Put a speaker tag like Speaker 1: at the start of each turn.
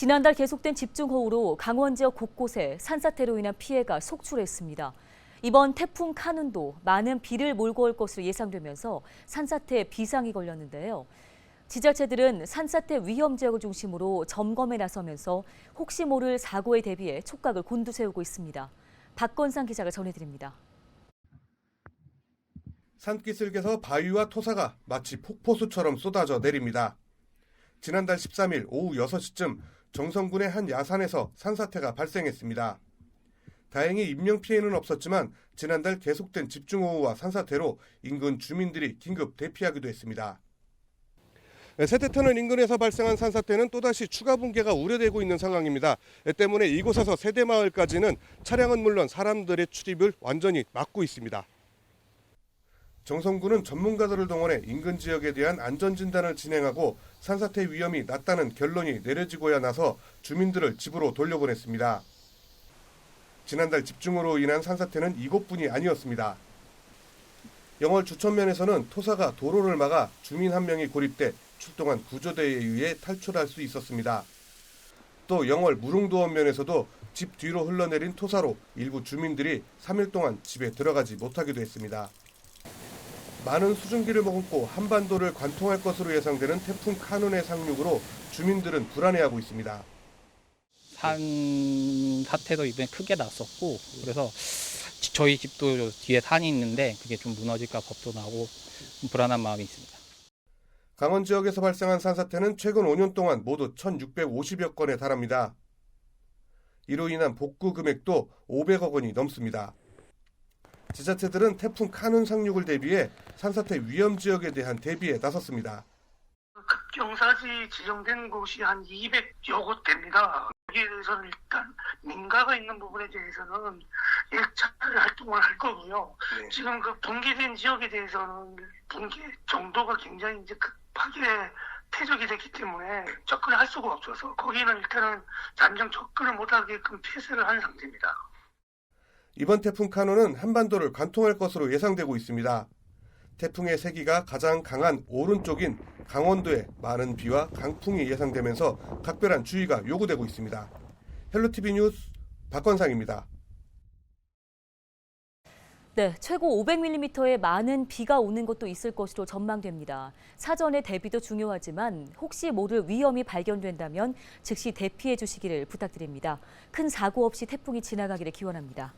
Speaker 1: 지난달 계속된 집중호우로 강원 지역 곳곳에 산사태로 인한 피해가 속출했습니다. 이번 태풍 카눈도 많은 비를 몰고 올 것으로 예상되면서 산사태 비상이 걸렸는데요. 지자체들은 산사태 위험 지역을 중심으로 점검에 나서면서 혹시 모를 사고에 대비해 촉각을 곤두세우고 있습니다. 박건상 기자가 전해드립니다.
Speaker 2: 산기슭에서 바위와 토사가 마치 폭포수처럼 쏟아져 내립니다. 지난달 13일 오후 6시쯤 정성군의 한 야산에서 산사태가 발생했습니다. 다행히 인명 피해는 없었지만 지난달 계속된 집중호우와 산사태로 인근 주민들이 긴급 대피하기도 했습니다. 네, 세대터널 인근에서 발생한 산사태는 또다시 추가 붕괴가 우려되고 있는 상황입니다. 네, 때문에 이곳에서 세대마을까지는 차량은 물론 사람들의 출입을 완전히 막고 있습니다. 정성군은 전문가들을 동원해 인근 지역에 대한 안전 진단을 진행하고 산사태 위험이 낮다는 결론이 내려지고야 나서 주민들을 집으로 돌려보냈습니다. 지난달 집중으로 인한 산사태는 이곳뿐이 아니었습니다. 영월 주천면에서는 토사가 도로를 막아 주민 한 명이 고립돼 출동한 구조대에 의해 탈출할 수 있었습니다. 또 영월 무릉도원면에서도 집 뒤로 흘러내린 토사로 일부 주민들이 3일 동안 집에 들어가지 못하기도 했습니다. 많은 수증기를 머금고 한반도를 관통할 것으로 예상되는 태풍 카눈의 상륙으로 주민들은 불안해하고 있습니다.
Speaker 3: 산 사태도 이번에 크게 났었고 그래서 지- 저희 집도 뒤에 산이 있는데 그게 좀 무너질까 겁도 나고 좀 불안한 마음이 있습니다.
Speaker 2: 강원 지역에서 발생한 산사태는 최근 5년 동안 모두 1,650여 건에 달합니다. 이로 인한 복구 금액도 500억 원이 넘습니다. 지자체들은 태풍 카눈 상륙을 대비해 산사태 위험 지역에 대한 대비에 나섰습니다.
Speaker 4: 급경사지 지정된 곳이 한 200여 곳 됩니다. 여기에 대해서는 일단 민가가 있는 부분에 대해서는 예찰 활동을 할 거고요. 지금 그 붕괴된 지역에 대해서는 붕괴 정도가 굉장히 이제 급하게 퇴적이 됐기 때문에 접근할 수가 없어서 거기는 일단은 잠정 접근을 못하게끔 폐쇄를 한 상태입니다.
Speaker 2: 이번 태풍 카눈은 한반도를 관통할 것으로 예상되고 있습니다. 태풍의 세기가 가장 강한 오른쪽인 강원도에 많은 비와 강풍이 예상되면서 각별한 주의가 요구되고 있습니다. 헬로티비 뉴스 박건상입니다.
Speaker 1: 네, 최고 500mm의 많은 비가 오는 곳도 있을 것으로 전망됩니다. 사전의 대비도 중요하지만 혹시 모를 위험이 발견된다면 즉시 대피해 주시기를 부탁드립니다. 큰 사고 없이 태풍이 지나가기를 기원합니다.